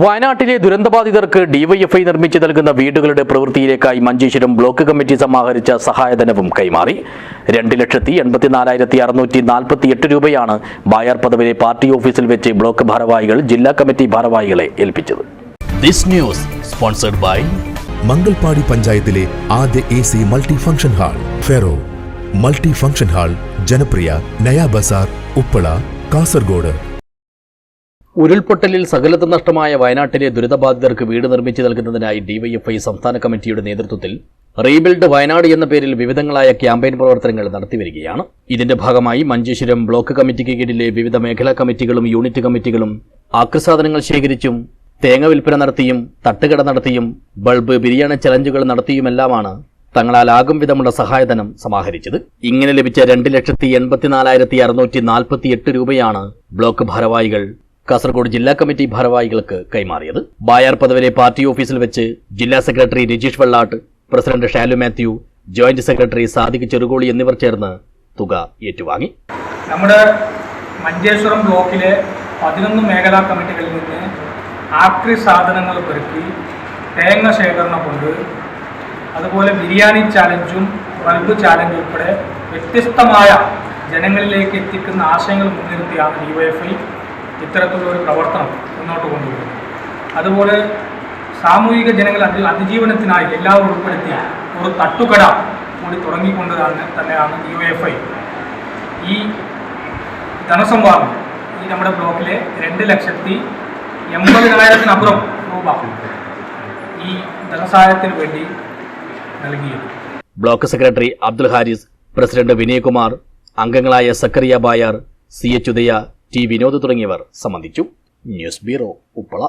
വയനാട്ടിലെ ദുരന്തബാധിതർക്ക് ഡിവൈഎഫ്ഐ നിർമ്മിച്ചു നൽകുന്ന വീടുകളുടെ പ്രവൃത്തിയിലേക്കായി മഞ്ചേശ്വരം ബ്ലോക്ക് കമ്മിറ്റി സമാഹരിച്ച സഹായധനവും കൈമാറി. രണ്ട് ലക്ഷത്തി എൺപത്തിനാലായിരത്തി അറുന്നൂറ്റി നാൽപ്പത്തി എട്ട് രൂപയാണ് ബായർ പദവിലെ പാർട്ടി ഓഫീസിൽ വെച്ച് ബ്ലോക്ക് ഭാരവാഹികൾ ജില്ലാ കമ്മിറ്റി ഭാരവാഹികളെ ഏൽപ്പിച്ചത്. This news sponsored by Mangalpady പഞ്ചായത്തിലെ ആദ്യ A C multi function hall ferro. Multi function hall ജനപ്രിയ നയാ ബസാർ ഉപ്പള കാസർഗോഡ്. ഉരുൾപൊട്ടലിൽ സകലത്ത് നഷ്ടമായ വയനാട്ടിലെ ദുരിതബാധിതർക്ക് വീട് നിർമ്മിച്ചു നൽകുന്നതിനായി ഡിവൈഎഫ്ഐ സംസ്ഥാന കമ്മിറ്റിയുടെ നേതൃത്വത്തിൽ റീബിൽഡ് വയനാട് എന്ന പേരിൽ വിവിധങ്ങളായ ക്യാമ്പയിൻ പ്രവർത്തനങ്ങൾ നടത്തിവരികയാണ്. ഇതിന്റെ ഭാഗമായി മഞ്ചേശ്വരം ബ്ലോക്ക് കമ്മിറ്റിക്ക് കീഴിലെ വിവിധ മേഖലാ കമ്മിറ്റികളും യൂണിറ്റ് കമ്മിറ്റികളും ആക്രസാധനങ്ങൾ ശേഖരിച്ചും തേങ്ങ വിൽപ്പന നടത്തിയും തട്ടുകട നടത്തിയും ബൾബ് ബിരിയാണി ചലഞ്ചുകൾ നടത്തിയുമെല്ലാമാണ് തങ്ങളാൽ ആകും വിധമുള്ള സഹായധനം സമാഹരിച്ചത്. ഇങ്ങനെ ലഭിച്ച രണ്ട് ലക്ഷത്തി എൺപത്തിനാലായിരത്തി അറുന്നൂറ്റി നാൽപ്പത്തി എട്ട് രൂപയാണ് ബ്ലോക്ക് ഭാരവാഹികൾ കാസർഗോഡ് ജില്ലാ കമ്മിറ്റി ഭാരവാഹികൾക്ക് കൈമാറിയത്. ബായാർ പദവിലെ പാർട്ടി ഓഫീസിൽ വെച്ച് ജില്ലാ secretary Rajeesh Vellat president Shalu Mathew joint secretary Sadiq Cherukoli എന്നിവർ ചേർന്ന് തുക ഏറ്റുവാങ്ങി. നമ്മുടെ മഞ്ചേശ്വരം ബ്ലോക്കിലെ പതിനൊന്ന് മേഖലാ കമ്മിറ്റികളിൽ നിന്ന് ആക്രി സാധനങ്ങൾ പെറുക്കി തേങ്ങ ശേഖരണം കൊണ്ട് അതുപോലെ ബിരിയാണി ചാലഞ്ചും ബൾബ് ചാലഞ്ചും ഉൾപ്പെടെ വ്യത്യസ്തമായ ജനങ്ങളിലേക്ക് എത്തിക്കുന്ന ആശയങ്ങൾ മുൻനിർത്തിയാണ് ഡിവൈഎഫ്ഐ ഇത്തരത്തിലുള്ള ഒരു പ്രവർത്തനം മുന്നോട്ട് കൊണ്ടുപോകുന്നത് അതുപോലെ സാമൂഹിക ജനങ്ങൾ അതി അതിജീവനത്തിനായി എല്ലാവരും ഉൾപ്പെടുത്തി ഒരു തട്ടുകട കൂടി തുടങ്ങിക്കൊണ്ട് യു എഫ് ഐ ഈ ധനസംഭാവന ഈ നമ്മുടെ ബ്ലോക്കിലെ രണ്ട് ലക്ഷത്തി എൺപതിനായിരത്തിനപ്പുറം രൂപ ഈ ധനസഹായത്തിന് വേണ്ടി നൽകിയത്. Block secretary Abdul Haris president Vinayakumar അംഗങ്ങളായ Sakariya Bayar C H Udaya T Vinod തുടങ്ങിയവർ സംബന്ധിച്ചു ന്യൂസ് ബ്യൂറോ ഉപ്പള